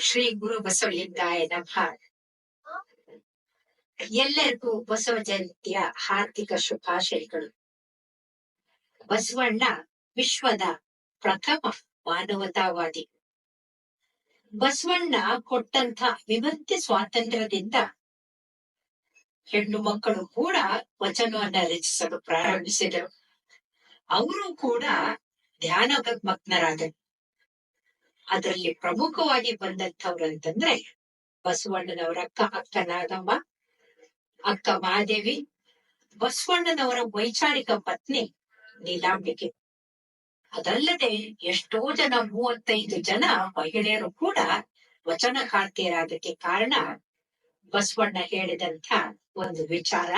ಶ್ರೀ ಗುರು ಬಸವಲಿಂಗಾಯ ನಮಃ ಎಲ್ಲರಿಗೂ ಬಸವ ಜಯಂತಿಯ ಹಾರ್ದಿಕ ಶುಭಾಶಯಗಳು. ಬಸವಣ್ಣ ವಿಶ್ವದ ಪ್ರಥಮ ಮಾನವತಾವಾದಿ. ಬಸವಣ್ಣ ಕೊಟ್ಟಂತ ವಿಭಕ್ತಿ ಸ್ವಾತಂತ್ರ್ಯದಿಂದ ಹೆಣ್ಣು ಮಕ್ಕಳು ಕೂಡ ವಚನವನ್ನ ರಚಿಸಲು ಪ್ರಾರಂಭಿಸಿದರು. ಅವರು ಕೂಡ ಧ್ಯಾನ ಮಗ್ನರಾದರು ಅದರಲ್ಲಿ ಪ್ರಮುಖವಾಗಿ ಬಂದಂಥವ್ರು ಅಂತಂದ್ರೆ ಬಸವಣ್ಣನವರ ಅಕ್ಕ ಅಕ್ಕ ನಾಗಮ್ಮ ಅಕ್ಕ ಮಹಾದೇವಿ ಬಸವಣ್ಣನವರ ವೈಚಾರಿಕ ಪತ್ನಿ ನೀಲಾಂಬಿಕೆ. ಅದಲ್ಲದೆ ಎಷ್ಟೋ ಜನ ಮೂವತ್ತೈದು ಜನ ಮಹಿಳೆಯರು ಕೂಡ ವಚನಕಾರ್ತಿಯರಾದಕ್ಕೆ ಕಾರಣ ಬಸವಣ್ಣ ಹೇಳಿದಂತ ಒಂದು ವಿಚಾರ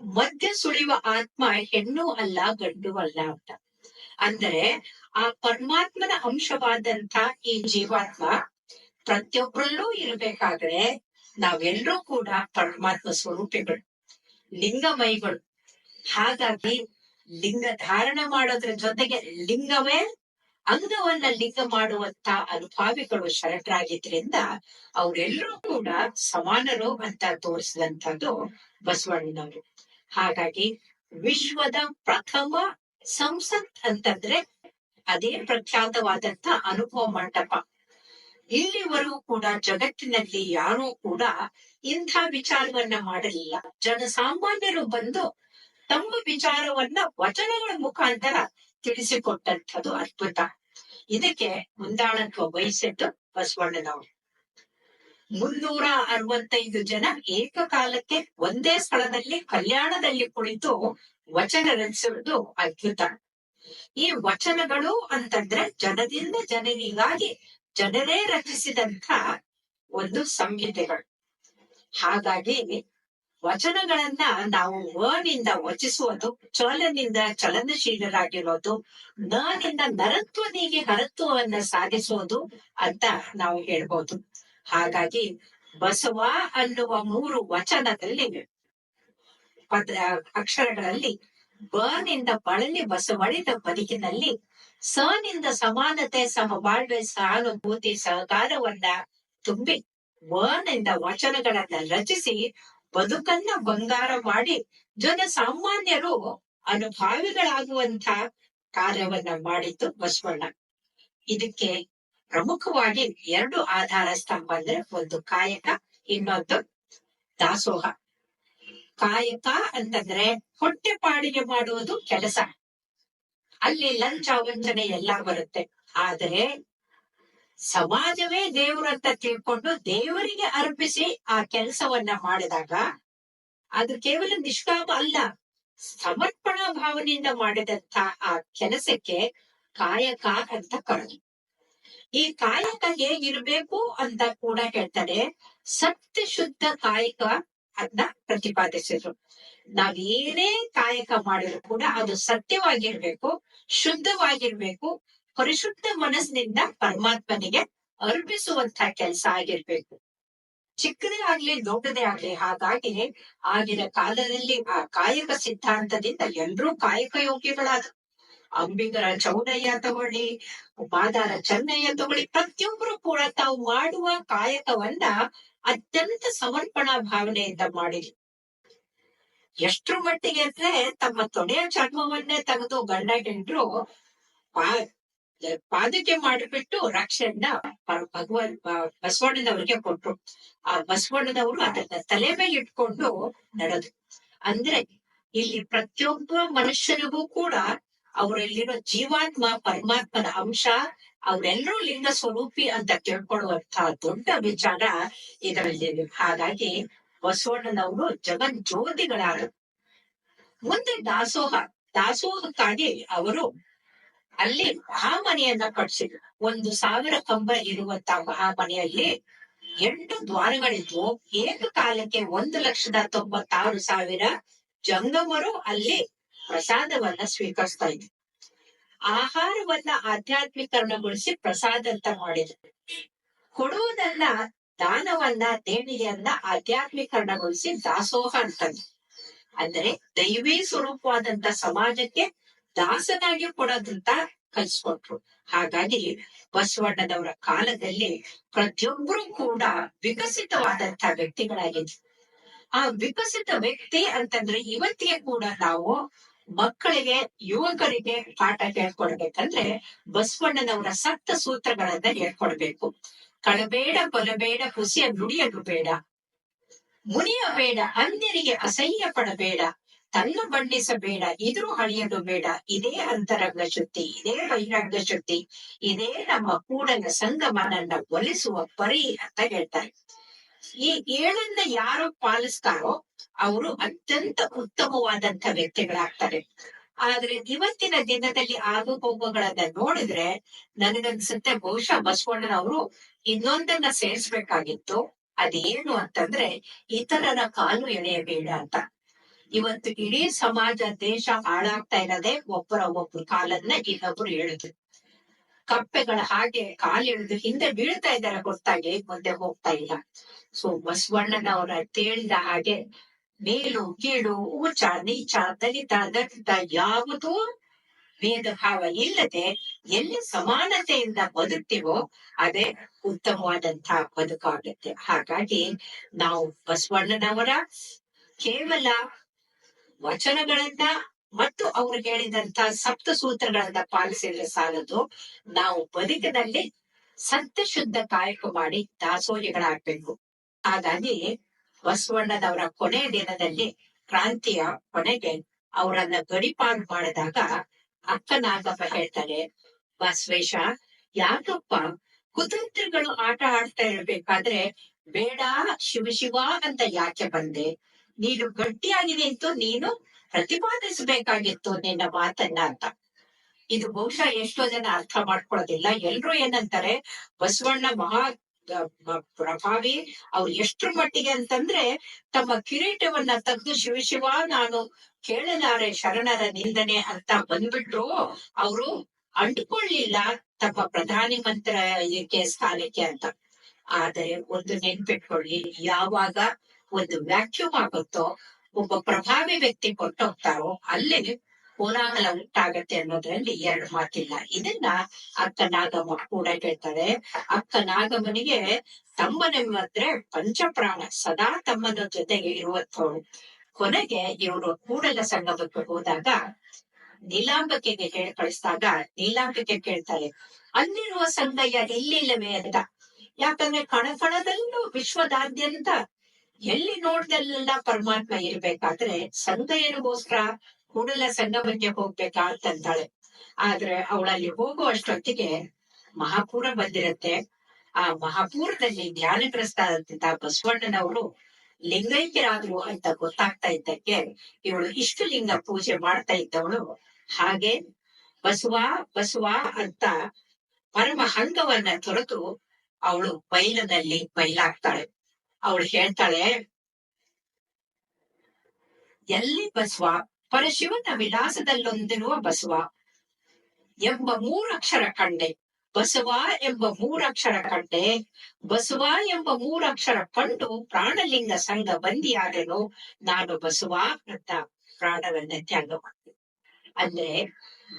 ಮಧ್ಯ ಸುಳಿಯುವ ಆತ್ಮ ಹೆಣ್ಣು ಅಲ್ಲ ಗಂಡು ಅಲ್ಲ ಅಂತ. ಅಂದರೆ ಆ ಪರಮಾತ್ಮನ ಅಂಶವಾದಂತ ಈ ಜೀವಾತ್ಮ ಪ್ರತಿಯೊಬ್ಬರಲ್ಲೂ ಇರಬೇಕಾದ್ರೆ ನಾವೆಲ್ಲರೂ ಕೂಡ ಪರಮಾತ್ಮ ಸ್ವರೂಪಿಗಳು ಲಿಂಗಮೈಗಳು ಹಾಗಾಗಿ ಲಿಂಗ ಧಾರಣ ಮಾಡೋದ್ರ ಜೊತೆಗೆ ಲಿಂಗವೇ ಅಂಗವನ್ನ ಲಿಂಗ ಮಾಡುವಂತ ಅನುಭಾವಿಗಳು ಶರಣರಾಗಿದ್ರಿಂದ ಅವರೆಲ್ಲರೂ ಕೂಡ ಸಮಾನರು ಅಂತ ತೋರಿಸಿದಂತದ್ದು ಬಸವಣ್ಣನವರು. ಹಾಗಾಗಿ ವಿಶ್ವದ ಪ್ರಥಮ ಸಂಸತ್ ಅಂತಂದ್ರೆ ಅದೇ ಪ್ರಖ್ಯಾತವಾದಂತ ಅನುಭವ ಮಂಟಪ. ಇಲ್ಲಿವರೆಗೂ ಕೂಡ ಜಗತ್ತಿನಲ್ಲಿ ಯಾರೂ ಕೂಡ ಇಂಥ ವಿಚಾರವನ್ನ ಮಾಡಲಿಲ್ಲ. ಜನಸಾಮಾನ್ಯರು ಬಂದು ತಮ್ಮ ವಿಚಾರವನ್ನ ವಚನಗಳ ಮುಖಾಂತರ ತಿಳಿಸಿಕೊಟ್ಟಂಥದ್ದು ಅದ್ಭುತ. ಇದಕ್ಕೆ ಮುಂದಾಳತ್ವ ವಹಿಸಿದ್ದು ಬಸವಣ್ಣನವರು. ಮುನ್ನೂರ ಅರವತ್ತೈದು ಜನ ಏಕಕಾಲಕ್ಕೆ ಒಂದೇ ಸ್ಥಳದಲ್ಲಿ ಕಲ್ಯಾಣದಲ್ಲಿ ಕುಳಿತು ವಚನ ರಚಿಸುವುದು ಅದ್ಭುತ. ಈ ವಚನಗಳು ಅಂತಂದ್ರೆ ಜನದಿಂದ ಜನರಿಗಾಗಿ ಜನರೇ ರಚಿಸಿದಂತ ಒಂದು ಸಂಹಿತೆಗಳು. ಹಾಗಾಗಿ ವಚನಗಳನ್ನ ನಾವು ವನಿಂದ ವಚಿಸುವುದು, ಚಲನಿಂದ ಚಲನಶೀಲರಾಗಿರೋದು, ನನಿಂದ ನರತ್ವನಿಗೆ ಹರತ್ವವನ್ನ ಸಾಧಿಸುವುದು ಅಂತ ನಾವು ಹೇಳ್ಬೋದು. ಹಾಗಾಗಿ ಬಸವ ಅನ್ನುವ ಮೂರು ವಚನದಲ್ಲಿ ಪದ ಅಕ್ಷರಗಳಲ್ಲಿ ಬನಿಂದ ಬಳಲಿ ಬಸವಳಿದ ಬದುಕಿನಲ್ಲಿ ಸನಿಂದ ಸಮಾನತೆ ಸಮಬಾಳ್ವೆ ಸಹಾನುಭೂತಿ ಸಹಕಾರವನ್ನ ತುಂಬಿ ವನಿಂದ ವಚನಗಳನ್ನ ರಚಿಸಿ ಬದುಕನ್ನ ಬಂಗಾರ ಮಾಡಿ ಜನ ಸಾಮಾನ್ಯರು ಅನುಭಾವಿಗಳಾಗುವಂತ ಕಾರ್ಯವನ್ನ ಮಾಡಿದ್ದು ಬಸವಣ್ಣ. ಇದಕ್ಕೆ ಪ್ರಮುಖವಾಗಿ ಎರಡು ಆಧಾರ ಸ್ತಂಭ ಅಂದ್ರೆ ಒಂದು ಕಾಯಕ, ಇನ್ನೊಂದು ದಾಸೋಹ. ಕಾಯಕ ಅಂತಂದ್ರೆ ಹೊಟ್ಟೆ ಪಾಡಿಗೆ ಮಾಡುವುದು ಕೆಲಸ. ಅಲ್ಲಿ ಲಂಚ ವಂಚನೆ ಎಲ್ಲ ಬರುತ್ತೆ. ಆದರೆ ಸಮಾಜವೇ ದೇವರಂತ ತಿಳ್ಕೊಂಡು ದೇವರಿಗೆ ಅರ್ಪಿಸಿ ಆ ಕೆಲಸವನ್ನ ಮಾಡಿದಾಗ ಅದು ಕೇವಲ ನಿಷ್ಕಾಮ ಅಲ್ಲ, ಸಮರ್ಪಣಾ ಭಾವನೆಯಿಂದ ಮಾಡಿದಂತ ಆ ಕೆಲಸಕ್ಕೆ ಕಾಯಕ ಅಂತ ಕರೆದು. ಈ ಕಾಯಕ ಹೇಗಿರ್ಬೇಕು ಅಂತ ಕೂಡ ಹೇಳ್ತಾರೆ ಸತ್ಯ ಶುದ್ಧ ಕಾಯಕ ಅದನ್ನ ಪ್ರತಿಪಾದಿಸಿದ್ರು. ನಾವೇನೇ ಕಾಯಕ ಮಾಡಿದ್ರು ಕೂಡ ಅದು ಸತ್ಯವಾಗಿರ್ಬೇಕು, ಶುದ್ಧವಾಗಿರ್ಬೇಕು, ಪರಿಶುದ್ಧ ಮನಸ್ಸಿನಿಂದ ಪರಮಾತ್ಮನಿಗೆ ಅರ್ಪಿಸುವಂತ ಕೆಲಸ ಆಗಿರ್ಬೇಕು. ಚಿಕ್ಕದೇ ಆಗ್ಲಿ ದೊಡ್ಡದೇ ಆಗ್ಲಿ ಹಾಗಾಗಿ ಆಗಿನ ಕಾಲದಲ್ಲಿ ಆ ಕಾಯಕ ಸಿದ್ಧಾಂತದಿಂದ ಎಲ್ರೂ ಕಾಯಕ ಯೋಗ್ಯಗಳಾದ. ಅಂಬಿಗರ ಚೌಡಯ್ಯ ತಗೊಳ್ಳಿ ಮಾದಾರ ಚನ್ನಯ್ಯ ತಗೊಳ್ಳಿ ಪ್ರತಿಯೊಬ್ರು ಕೂಡ ತಾವು ಮಾಡುವ ಕಾಯಕವನ್ನ ಅತ್ಯಂತ ಸಮರ್ಪಣಾ ಭಾವನೆಯಿಂದ ಮಾಡಿದ್ರು. ಎಷ್ಟ್ರ ಮಟ್ಟಿಗೆ ಅಂದ್ರೆ ತಮ್ಮ ತೊಡೆಯ ಚರ್ಮವನ್ನೇ ತೆಗೆದು ಗಂಡ ಹೆಂಡ್ರು ಪಾ ಪಾದಕ್ಕೆ ಮಾಡಿಬಿಟ್ಟು ರಕ್ಷೆಯನ್ನ ಭಗವನ್ ಬಸವಣ್ಣನವ್ರಿಗೆ ಕೊಟ್ರು. ಆ ಬಸವಣ್ಣನವರು ಅದನ್ನ ತಲೆ ಮೇಲೆ ಇಟ್ಕೊಂಡು ನಡೆದು. ಅಂದ್ರೆ ಇಲ್ಲಿ ಪ್ರತಿಯೊಬ್ಬ ಮನುಷ್ಯನಿಗೂ ಕೂಡ ಅವರಲ್ಲಿರೋ ಜೀವಾತ್ಮ, ಪರಮಾತ್ಮನ ಅಂಶ, ಅವರೆಲ್ಲರೂ ಲಿಂಗ ಸ್ವರೂಪಿ ಅಂತ ತಿಳ್ಕೊಳ್ಳುವಂತಹ ದೊಡ್ಡ ವಿಚಾರ ಇದರಲ್ಲಿ. ಹಾಗಾಗಿ ಬಸವಣ್ಣನವರು ಜಗನ್ ಜ್ಯೋತಿಗಳಾದ ಮುಂದೆ ದಾಸೋಹ, ದಾಸೋಹಕ್ಕಾಗಿ ಅವರು ಅಲ್ಲಿ ಮಹಾಮನೆಯನ್ನ ಕಟ್ಸಿದ್ರು. ಒಂದು ಸಾವಿರ ಕಂಬ ಇರುವಂತಹ ಮಹಾಮನೆಯಲ್ಲಿ ಎಂಟು ದ್ವಾರಗಳಿದ್ವು. ಏಕಕಾಲಕ್ಕೆ ಒಂದು ಲಕ್ಷದ ತೊಂಬತ್ತಾರು ಸಾವಿರ ಜಂಗಮರು ಅಲ್ಲಿ ಪ್ರಸಾದವನ್ನ ಸ್ವೀಕರಿಸ್ತಾ ಇದ್ರು. ಆಹಾರವನ್ನ ಆಧ್ಯಾತ್ಮೀಕರಣಗೊಳಿಸಿ ಪ್ರಸಾದ ಅಂತ ಮಾಡಿದ್ರು. ಕೊಡುವುದನ್ನ ದಾನವನ್ನ ದೇಣಿಗೆಯನ್ನ ಆಧ್ಯಾತ್ಮೀಕರಣಗೊಳಿಸಿ ದಾಸೋಹ ಅಂತಂದ್ರು. ಅಂದರೆ ದೈವಿ ಸ್ವರೂಪವಾದಂತ ಸಮಾಜಕ್ಕೆ ದಾಸನಾಗಿ ಕೊಡೋದಂತ ಕಲ್ಸ್ಕೊಟ್ರು. ಹಾಗಾಗಿ ಬಸವಣ್ಣನವರ ಕಾಲದಲ್ಲಿ ಪ್ರತಿಯೊಬ್ಬರು ಕೂಡ ವಿಕಸಿತವಾದಂತ ವ್ಯಕ್ತಿಗಳಾಗಿದ್ರು. ಆ ವಿಕಸಿತ ವ್ಯಕ್ತಿ ಅಂತಂದ್ರೆ ಇವತ್ತಿಗೆ ಕೂಡ ನಾವು ಮಕ್ಕಳಿಗೆ, ಯುವಕರಿಗೆ ಪಾಠ ಹೇಳ್ಕೊಡ್ಬೇಕಂದ್ರೆ ಬಸವಣ್ಣನವರ ಸತ್ತ ಸೂತ್ರಗಳನ್ನ ಹೇಳ್ಕೊಡ್ಬೇಕು. ಕಳಬೇಡ ಕೊಲಬೇಡ, ಹುಸಿಯ ನುಡಿಯಲು ಬೇಡ. ಮುನಿಯಬೇಡ ಅನ್ಯರಿಗೆ ಅಸಹ್ಯ ಪಡಬೇಡ. ತನ್ನ ಬಣ್ಣಿಸಬೇಡ ಇದ್ರು ಅಳಿಯಲು ಬೇಡ. ಇದೇ ಅಂತರಂಗ ಶುದ್ಧಿ ಇದೇ ಬಹಿರಂಗ ಶುದ್ಧಿ ಇದೇ ನಮ್ಮ ಕೂಡಲ ಸಂಗಮ ನನ್ನ ಒಲಿಸುವ ಪರಿ ಅಂತ ಹೇಳ್ತಾರೆ. ಈ ಏಳನ್ನ ಯಾರು ಪಾಲಿಸ್ತಾರೋ, ಅವರು ಅತ್ಯಂತ ಉತ್ತಮವಾದಂತ ವ್ಯಕ್ತಿಗಳಾಗ್ತಾರೆ. ಆದ್ರೆ ಇವತ್ತಿನ ದಿನದಲ್ಲಿ ಆಗು ಹೋಗುಗಳನ್ನ ನೋಡಿದ್ರೆ ನನಗನ್ಸುತ್ತೆ ಬಹುಶಃ ಬಸವಣ್ಣನವರು ಇನ್ನೊಂದನ್ನ ಸೇರಿಸ್ಬೇಕಾಗಿತ್ತು. ಅದೇನು ಅಂತಂದ್ರೆ ಇತರರ ಕಾಲು ಎಳೆಯಬೇಡ ಅಂತ. ಇವತ್ತು ಇಡೀ ಸಮಾಜ ದೇಶ ಹಾಳಾಗ್ತಾ ಇರೋದೇ ಒಬ್ಬರ ಒಬ್ಬರು ಕಾಲನ್ನ ಇನ್ನೊಬ್ರು ಎಳೆದು. ಕಪ್ಪೆಗಳ ಹಾಗೆ ಕಾಲೆಳೆದು ಹಿಂದೆ ಬೀಳ್ತಾ ಇದ್ದಾರೆ ಗೊತ್ತಾಗಿ, ಮುಂದೆ ಹೋಗ್ತಾ ಇಲ್ಲ. ಸೊ ಬಸವಣ್ಣನವರ ತೇಳಿದ ಹಾಗೆ ಮೇಲು, ಕೀಳು, ಊಚ, ನೀಚ, ದಲಿತ ದಲಿತ ಯಾವುದೂ ಭೇದ ಭಾವ ಇಲ್ಲದೆ ಎಲ್ಲಿ ಸಮಾನತೆಯಿಂದ ಬದುಕ್ತಿವೋ ಅದೇ ಉತ್ತಮವಾದಂತಹ ಬದುಕಾಗುತ್ತೆ. ಹಾಗಾಗಿ ನಾವು ಬಸವಣ್ಣನವರ ಕೇವಲ ವಚನಗಳನ್ನ ಮತ್ತು ಅವರು ಹೇಳಿದಂತ ಸಪ್ತ ಸೂತ್ರಗಳನ್ನ ಪಾಲಿಸಿದ್ರೆ ಸಾಲದು. ನಾವು ಬದುಕಿನಲ್ಲಿ ಸತ್ಯ ಶುದ್ಧ ಕಾಯಕ ಮಾಡಿ ದಾಸೋಹಿಗಳಾಗ್ಬೇಕು. ಹಾಗಾಗಿ ಬಸವಣ್ಣನವರ ಕೊನೆ ದಿನದಲ್ಲಿ ಕ್ರಾಂತಿಯ ಕೊನೆಗೆ ಅವರನ್ನ ಗಡಿಪಾಡು ಮಾಡಿದಾಗ ಅಕ್ಕನಾಗಪ್ಪ ಹೇಳ್ತಾರೆ, ಬಸವೇಶ, ಯಾಕಪ್ಪ? ಕುತಂತ್ರಿಗಳು ಆಟ ಆಡ್ತಾ ಇರ್ಬೇಕಾದ್ರೆ ಬೇಡ, ಶಿವ ಶಿವ ಅಂತ ಯಾಕೆ ಬಂದೆ? ನೀನು ಗಟ್ಟಿಯಾಗಿ ನಿಂತು ನೀನು ಪ್ರತಿಪಾದಿಸಬೇಕಾಗಿತ್ತು ನಿನ್ನ ಮಾತನ್ನ ಅಂತ. ಇದು ಬಹುಶಃ ಎಷ್ಟೋ ಜನ ಅರ್ಥ ಮಾಡ್ಕೊಳ್ಳೋದಿಲ್ಲ. ಎಲ್ರು ಏನಂತಾರೆ, ಬಸವಣ್ಣ ಮಹಾ ಪ್ರಭಾವಿ ಅವ್ರು ಎಷ್ಟ್ರ ಮಟ್ಟಿಗೆ ಅಂತಂದ್ರೆ ತಮ್ಮ ಕಿರೀಟವನ್ನ ತೆಗೆದು ಶಿವ ಶಿವ ನಾನು ಕೇಳಲಾರೆ ಶರಣರ ನಿಂದನೆ ಅಂತ ಬಂದ್ಬಿಟ್ರು. ಅವರು ಅಂಟ್ಕೊಳ್ಳಿಲ್ಲ ತಮ್ಮ ಪ್ರಧಾನಿ ಮಂತ್ರ ಸ್ಥಾನಕ್ಕೆ ಅಂತ. ಆದರೆ ಒಂದು ನೆನ್ಪಿಟ್ಕೊಳ್ಳಿ, ಯಾವಾಗ ಒಂದು ವ್ಯಾಕ್ಯೂಮ್ ಆಗುತ್ತೋ, ಒಬ್ಬ ಪ್ರಭಾವಿ ವ್ಯಕ್ತಿ ಕೊಟ್ಟೋಗ್ತಾರೋ, ಅಲ್ಲೇ ಕೋಲಾಹಲ ಉಂಟಾಗತ್ತೆ ಅನ್ನೋದ್ರಲ್ಲಿ ಎರಡು ಮಾತಿಲ್ಲ. ಇದನ್ನ ಅಕ್ಕ ನಾಗಮ್ಮ ಕೂಡ ಹೇಳ್ತಾರೆ. ಅಕ್ಕ ನಾಗಮ್ಮನಿಗೆ ತಮ್ಮನೆಂಬಂದ್ರೆ ಪಂಚಪ್ರಾಣ, ಸದಾ ತಮ್ಮನ ಜೊತೆಗೆ ಇರುವಂಥವ್ರು ಕೊನೆಗೆ ಇವರು ಕೂಡಲ ಸಂಗಮಕ್ಕೆ ಹೋದಾಗ ನೀಲಾಂಬಿಕೆಗೆ ಹೇಳಿ ಕಳಿಸಿದಾಗ ನೀಲಾಂಬಿಕೆ ಕೇಳ್ತಾರೆ, ಅಲ್ಲಿರುವ ಸಂಗಯ್ಯ ಇಲ್ಲಿಲ್ಲವೇ ಅಂತ ಯಾಕಂದ್ರೆ ಕಣಕಣದಲ್ಲೂ ವಿಶ್ವದಾದ್ಯಂತ ಎಲ್ಲಿ ನೋಡ್ದಲ್ಲೆಲ್ಲ ಪರಮಾತ್ಮ ಇರ್ಬೇಕಾದ್ರೆ ಸಂಗಯ್ಯನಿಗೋಸ್ಕರ ಕೂಡಲ ಸಂಗಮಕ್ಕೆ ಹೋಗ್ಬೇಕಾ ಅಂತಂತಾಳೆ ಆದ್ರೆ ಅವಳಲ್ಲಿ ಹೋಗುವಷ್ಟೊತ್ತಿಗೆ ಮಹಾಪೂರ ಬಂದಿರತ್ತೆ. ಆ ಮಹಾಪೂರದಲ್ಲಿ ಧ್ಯಾನಗ್ರಸ್ತಾದಂತ ಬಸವಣ್ಣನವರು ಲಿಂಗೈಕ್ಯರಾದ್ರು ಅಂತ ಗೊತ್ತಾಗ್ತಾ ಇದ್ದಕ್ಕೆ ಇವಳು ಇಷ್ಟು ಲಿಂಗ ಪೂಜೆ ಮಾಡ್ತಾ ಇದ್ದವಳು. ಹಾಗೆ ಬಸವ ಬಸವ ಅಂತ ಪರಮ ಹಂಗವನ್ನ ತೊರೆದು ಅವಳು ಬೈಲದಲ್ಲಿ ಬೈಲಾಗ್ತಾಳೆ ಅವಳು ಹೇಳ್ತಾಳೆ, ಎಲ್ಲಿ ಬಸವ ಪರಶಿವನ ವಿಲಾಸದಲ್ಲೊಂದಿರುವ ಬಸವ ಎಂಬ ಮೂರಕ್ಷರ ಕಂಡೆ. ಬಸವ ಎಂಬ ಮೂರಕ್ಷರ ಕಂಡೆ. ಬಸವ ಎಂಬ ಮೂರಕ್ಷರ ಕಂಡು ಪ್ರಾಣಲಿಂಗ ಸಂಘ ಬಂದಿಯಾದನು. ನಾನು ಬಸವ ಅಂತ ಪ್ರಾಣವನ್ನ ತ್ಯಾಗ ಮಾಡ್ತೀನಿ. ಅಂದ್ರೆ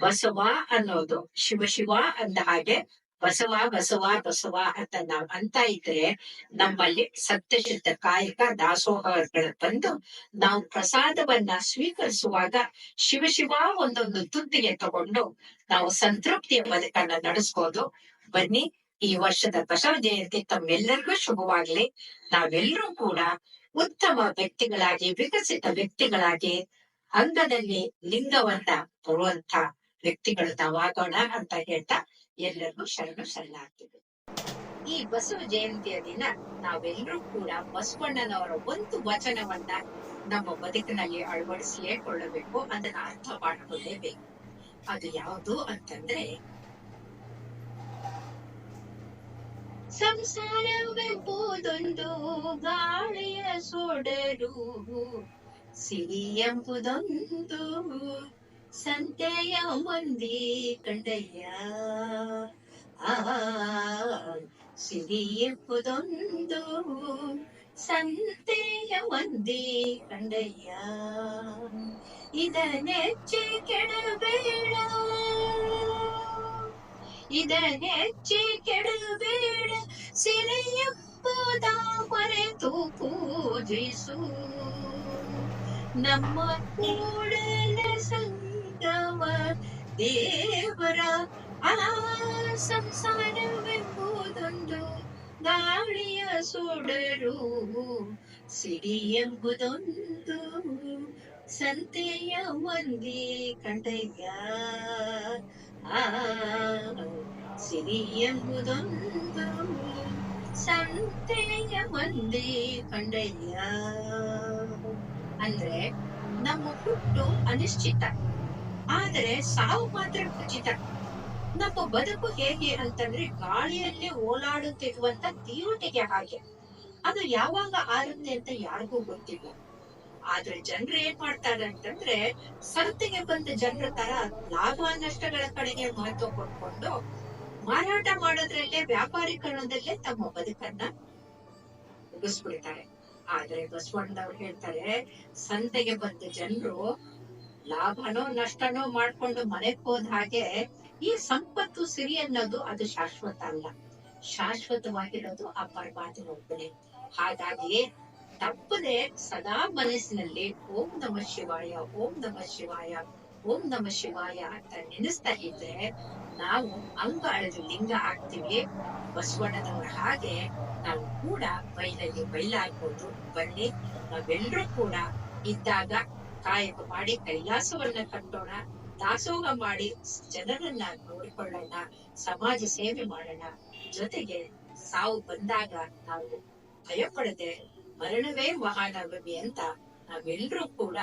ಬಸವ ಅನ್ನೋದು ಶಿವ ಶಿವ ಅಂದ ಹಾಗೆ ಬಸವ ಬಸವ ಬಸವ ಅಂತ ನಾವ್ ಅಂತ ಇದ್ರೆ ನಮ್ಮಲ್ಲಿ ಸತ್ಯಶುದ್ಧ ಕಾಯಕ ದಾಸೋಹಗಳ ಬಂದು ನಾವು ಪ್ರಸಾದವನ್ನ ಸ್ವೀಕರಿಸುವಾಗ ಶಿವ ಶಿವ ಒಂದೊಂದು ತುತ್ತಿಗೆ ತಗೊಂಡು ನಾವು ಸಂತೃಪ್ತಿಯ ಬದುಕನ್ನ ನಡೆಸ್ಬೋದು. ಬನ್ನಿ ಈ ವರ್ಷದ ಬಸವ ಜಯಂತಿ ತಮ್ಮೆಲ್ಲರಿಗೂ ಶುಭವಾಗ್ಲಿ. ನಾವೆಲ್ಲರೂ ಕೂಡ ಉತ್ತಮ ವ್ಯಕ್ತಿಗಳಾಗಿ, ವಿಕಸಿತ ವ್ಯಕ್ತಿಗಳಾಗಿ ಅಂಗದಲ್ಲಿ ಲಿಂಗವನ್ನ ಬರುವಂತ ವ್ಯಕ್ತಿಗಳು ನಾವಾಗೋಣ ಅಂತ ಹೇಳ್ತಾ ಎಲ್ಲರಿಗೂ ಶರಣು ಶರಣಾಗ್ತದೆ ಈ ಬಸವ ಜಯಂತಿಯ ದಿನ ನಾವೆಲ್ಲರೂ ಕೂಡ ಬಸವಣ್ಣನವರ ಒಂದು ವಚನವನ್ನ ನಮ್ಮ ಬದುಕಿನಲ್ಲಿ ಅಳವಡಿಸಿಯೇ ಕೊಳ್ಳಬೇಕು ಅದನ್ನ ಅರ್ಥ ಮಾಡ್ಕೊಳ್ಳೇಬೇಕು ಅದು ಯಾವುದು ಅಂತಂದ್ರೆ, ಸಂಸಾರವೆಂಬುದೊಂದು ಗಾಳಿಯ ಸೊಡರು ಸಿರಿ ಎಂಬುದೊಂದು ಸಂತೆಯ ಮಂದಿ ಕಂಡಯ್ಯ ಆ ಸಿರಿ ಎಂಬುದೊಂದು ಸಂತೆಯ ಮಂದಿ ಕಂಡಯ್ಯ ಇದನ್ನೆಚ್ಚಿ ಕೆಡಬೇಡ ಇದ ಹೆಚ್ಚಿ ಕೆಡಬೇಡ ಸಿರಿಯಪ್ಪದ ಮರೆತು ಪೂಜಿಸು ನಮ್ಮ ಕೂಡಲ ಸಂಗಮ ದೇವರ ಆ ಸಂಸಾರವೆಂಬುದೊಂದು ಗಾಳಿಯ ಸುಡರು ಸಿಡಿ ಎಂಬುದೊಂದು ಸಂತೆಯ ಮಂದಿ ಕಂಡಯ್ಯ ಆ ಸಿರಿ ಎಂಬುದೊಂದು ಸಂತೆಯ ಮಂದಿ ಕಂಡಯ್ಯ ಅಂದ್ರೆ ನಮ್ಮ ಹುಟ್ಟು ಅನಿಶ್ಚಿತ. ಆದರೆ ಸಾವು ಮಾತ್ರ ಖಚಿತ. ನಮ್ಮ ಬದುಕು ಹೇಗೆ ಅಂತಂದ್ರೆ ಗಾಳಿಯಲ್ಲಿ ಓಲಾಡುತ್ತಿರುವಂತ ತೀರುಟಿಗೆ ಹಾಗೆ. ಅದು ಯಾವಾಗ ಆರುತ್ತೆ ಅಂತ ಯಾರಿಗೂ ಗೊತ್ತಿಲ್ಲ. ಆದ್ರೆ ಜನರು ಏನ್ ಮಾಡ್ತಾರೆ ಅಂತಂದ್ರೆ ಸಂತೆಗೆ ಬಂದ ಜನರ ತರ ಲಾಭ ನಷ್ಟಗಳ ಕಡೆಗೆ ಮಹತ್ವ ಕೊಟ್ಕೊಂಡು ಮಾರಾಟ ಮಾಡೋದ್ರಲ್ಲೇ ವ್ಯಾಪಾರೀಕರಣದಲ್ಲೇ ತಮ್ಮ ಬದುಕನ್ನ ಮುಗಿಸ್ಬಿಡ್ತಾರೆ. ಆದ್ರೆ ಬಸವಣ್ಣವ್ರು ಹೇಳ್ತಾರೆ, ಸಂತೆಗೆ ಬಂದ ಜನರು ಲಾಭನೋ ನಷ್ಟನೋ ಮಾಡ್ಕೊಂಡು ಮನೆಗ್ ಹೋದ ಹಾಗೆ ಈ ಸಂಪತ್ತು ಸಿರಿ ಅನ್ನೋದು ಅದು ಶಾಶ್ವತ ಅಲ್ಲ. ಶಾಶ್ವತವಾಗಿರೋದು ಆ ಪರಮಾತ್ಮ ಒಬ್ಬನೇ. ಹಾಗಾಗಿ ತಪ್ಪದೆ ಸದಾ ಮನಸ್ಸಿನಲ್ಲಿ ಓಂ ನಮ ಶಿವಾಯ, ಓಂ ನಮ ಶಿವಾಯ, ಓಂ ನಮ ಶಿವಾಯ ಅಂತ ನೆನೆಸ್ತಾ ಇದ್ರೆ ನಾವು ಅಂಗ ಅಂಗಾಳದ ಲಿಂಗ ಆಗ್ತೀವಿ. ಬಸವಣ್ಣನವರ ಹಾಗೆ ನಾವು ಕೂಡ ಬೈಲಲ್ಲಿ ಬೈಲಾಗ್ಬೋದು. ಬನ್ನಿ ನಾವೆಲ್ಲರೂ ಕೂಡ ಇದ್ದಾಗ ಕಾಯಕ ಮಾಡಿ ಕೈಲಾಸವನ್ನ ಕಟ್ಟೋಣ, ದಾಸೋಹ ಮಾಡಿ ಜನರನ್ನ ನೋಡಿಕೊಳ್ಳೋಣ, ಸಮಾಜ ಸೇವೆ ಮಾಡೋಣ. ಜೊತೆಗೆ ಸಾವು ಬಂದಾಗ ನಾವು ಭಯ ಪಡದೆ ಮರಣವೇ ಮಹಾನವಮಿ ಅಂತ ನಾವೆಲ್ಲರೂ ಕೂಡ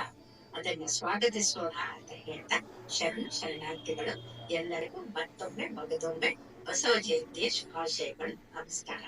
ಅದನ್ನ ಸ್ವಾಗತಿಸೋಣ ಅಂತ ಹೇಳ್ತಾ ಶರಣ ಶರಣಾರ್ಥಿಗಳು ಎಲ್ಲರಿಗೂ ಮತ್ತೊಮ್ಮೆ, ಮಗದೊಮ್ಮೆ ಬಸವ ಜಯಂತಿಯ ಶುಭಾಶಯಗಳು. ನಮಸ್ಕಾರ.